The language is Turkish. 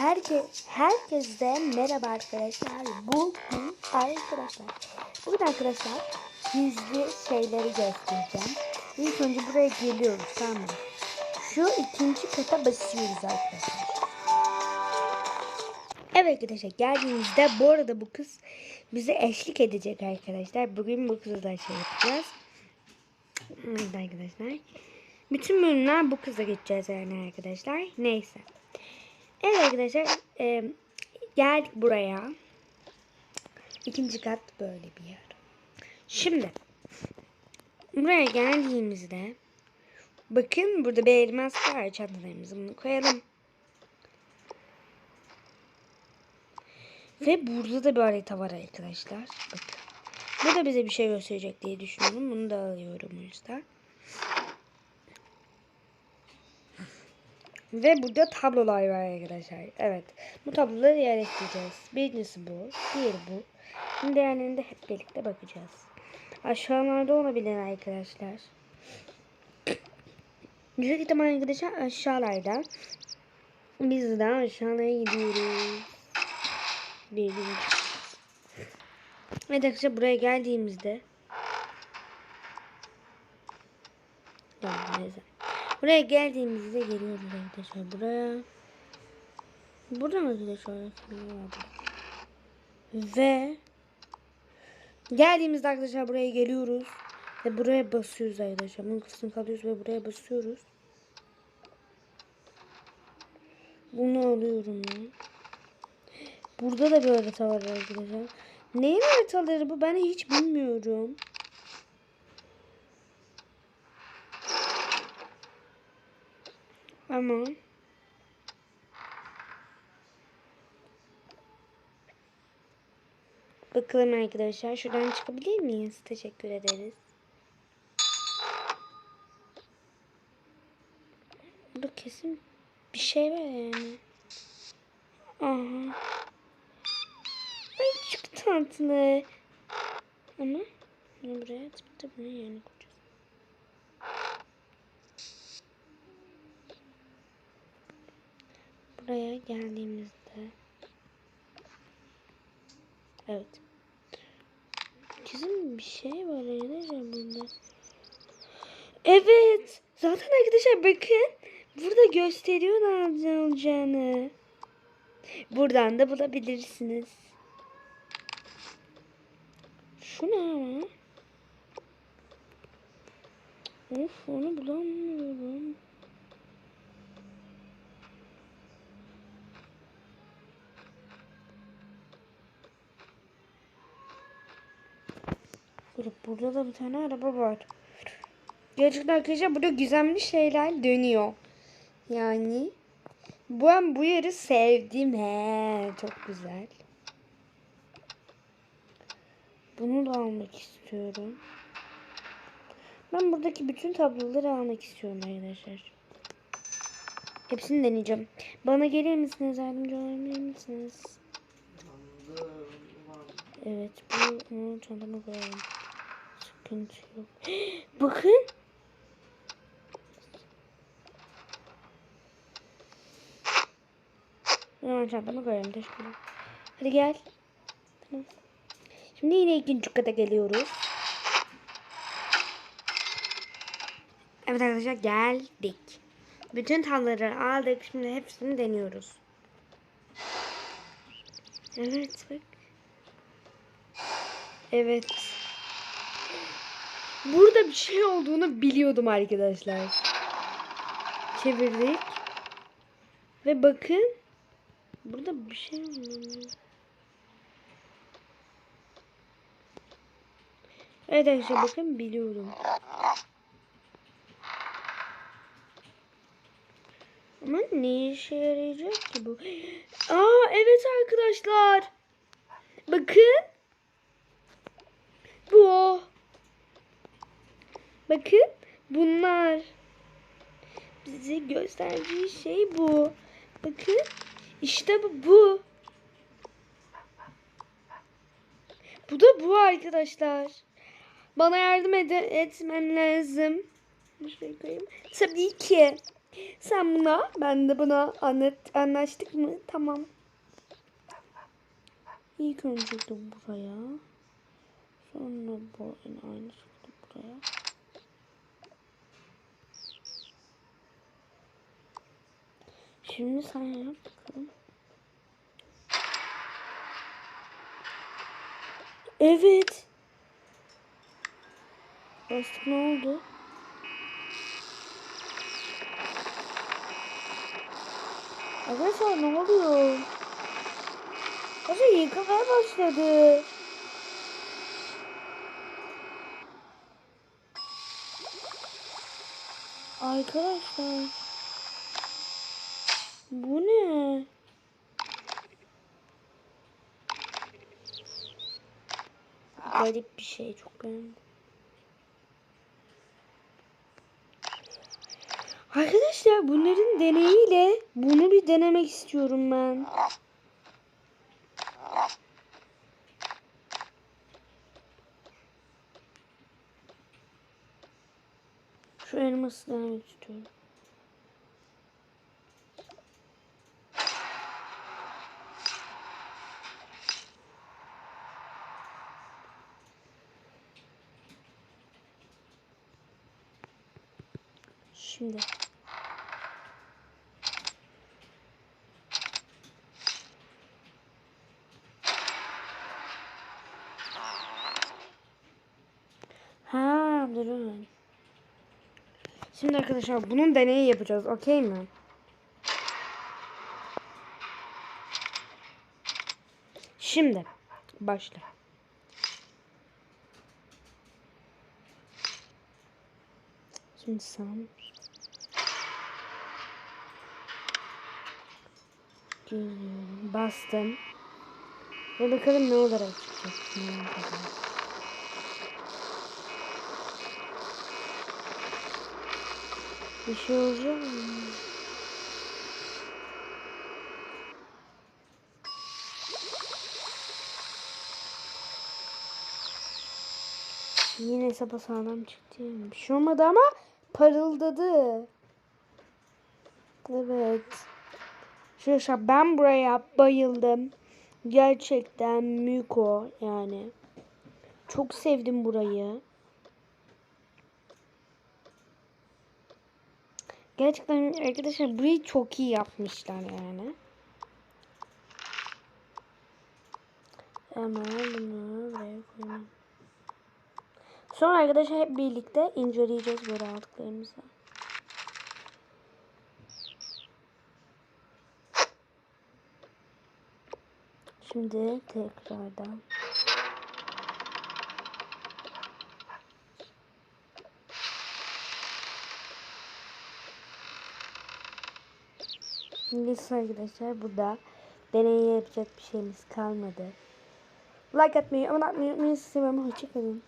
Herke, herkese merhaba arkadaşlar. Bugün arkadaşlar. Bugün arkadaşlar gizli şeyleri göstereceğim. İlk önce buraya geliyoruz tamam? Şu ikinci kata basıyoruz arkadaşlar. Evet arkadaşlar geldiğimizde bu arada bu kız bize eşlik edecek arkadaşlar. Bugün bu kızla şey yapacağız. Evet arkadaşlar. Bütün bölümler bu kıza geçeceğiz yani arkadaşlar. Neyse. Evet arkadaşlar e, geldik buraya. İkinci kat böyle bir yer. Şimdi buraya geldiğimizde bakın burada bir elmas var çantalarımızı bunu koyalım. Ve burada da bir harita var arkadaşlar. Bakın. Bu da bize bir şey gösterecek diye düşünüyorum. Bunu da alıyorum o yüzden. Ve burada tablolar var arkadaşlar. Evet. Bu tabloları yerleştireceğiz. Birincisi bu. Diğeri bu. Şimdi diğerlerine hep birlikte bakacağız. Aşağılarda olabilir arkadaşlar. Yüksek ihtimal arkadaşlar aşağılarda. Biz de aşağıya gidiyoruz. Birinci. Evet arkadaşlar buraya geldiğimizde Tamam neyse. Buraya geldiğimizde geliyoruz arkadaşlar buraya. Burada mı arkadaşlar? Ve geldiğimizde arkadaşlar buraya geliyoruz. Ve buraya basıyoruz arkadaşlar. Bunun kısmını kalıyoruz ve buraya basıyoruz. Bunu alıyorum ben. Burada da bir harita var arkadaşlar. Neyin haritaları bu? Ben hiç bilmiyorum. Ama Bakalım arkadaşlar. Şuradan çıkabilir miyiz? Teşekkür ederiz. Burada kesin bir şey var yani. Aha. Ay çok tatlı. Ama bunu buraya atıp da bunu yerine koyacağız. Buraya geldiğimizde Evet. Kesin bir şey var arkadaşlar burada. Evet. Zaten arkadaşlar bakın. Burada gösteriyor ne olacağını. Buradan da bulabilirsiniz. Şu ne ama? Of onu bulamıyorum. Burada, burada da bir tane araba var. Gerçekten arkadaşlar burada gizemli şeyler dönüyor. Yani ben bu yeri sevdim he. Çok güzel. Bunu da almak istiyorum. Ben buradaki bütün tabloları almak istiyorum arkadaşlar. Hepsini deneyeceğim. Bana gelir misiniz? Yardımcı olabilir misiniz? Evet. Bu bunu çantama koyalım. Sıkıntı yok. Bakın. Hemen çantama koyalım. Teşekkürler. Hadi gel. Tamam. Şimdi yine ikinci kata geliyoruz. Evet arkadaşlar geldik. Bütün tabloları aldık. Şimdi hepsini deniyoruz. Evet bak. Evet. Burada bir şey olduğunu biliyordum arkadaşlar. Çevirdik. Ve bakın. Burada bir şey var. Evet arkadaşlar bakın biliyorum. Ama ne işe yarayacak ki bu? Aa evet arkadaşlar. Bakın. Bu o. Bakın bunlar. Bize gösterdiği şey bu. Bakın. İşte bu. Bu, bu da bu arkadaşlar. Bana yardım ed etmen lazım. Tabii ki. Sen buna, ben de buna anlat, anlaştık mı? Tamam. İlk önce buraya. Sonra bu aynı şekilde buraya. Şimdi sen yap bakalım. Evet. Bastık ne oldu? Arkadaşlar ne oluyor? Arkadaşlar yıkamaya başladı. Arkadaşlar. Bu ne? Garip bir şey çok beğendim. Arkadaşlar bunların deneyiyle bunu bir denemek istiyorum ben. Şu elması denemek istiyorum. Şimdi. Ha durun. Şimdi arkadaşlar bunun deneyi yapacağız. Okey mi? Şimdi başla. Şimdi sen Geliyorum. Bastım. Ve bakalım ne olarak çıkacak. Merak ediyorum. Bir şey olacak mı? Yine sapa sağlam çıktı. Bir şey olmadı ama parıldadı. Evet. Şaşa ben buraya bayıldım. Gerçekten Miko yani. Çok sevdim burayı. Gerçekten arkadaşlar burayı çok iyi yapmışlar yani. Sonra arkadaşlar hep birlikte inceleyeceğiz böyle aldıklarımızı. Şimdi tekrardan. Neyse arkadaşlar burada deney yapacak bir şeyimiz kalmadı. Like atmayı, abone olmayı unutmayın. Sizi seviyorum. Hoşçakalın.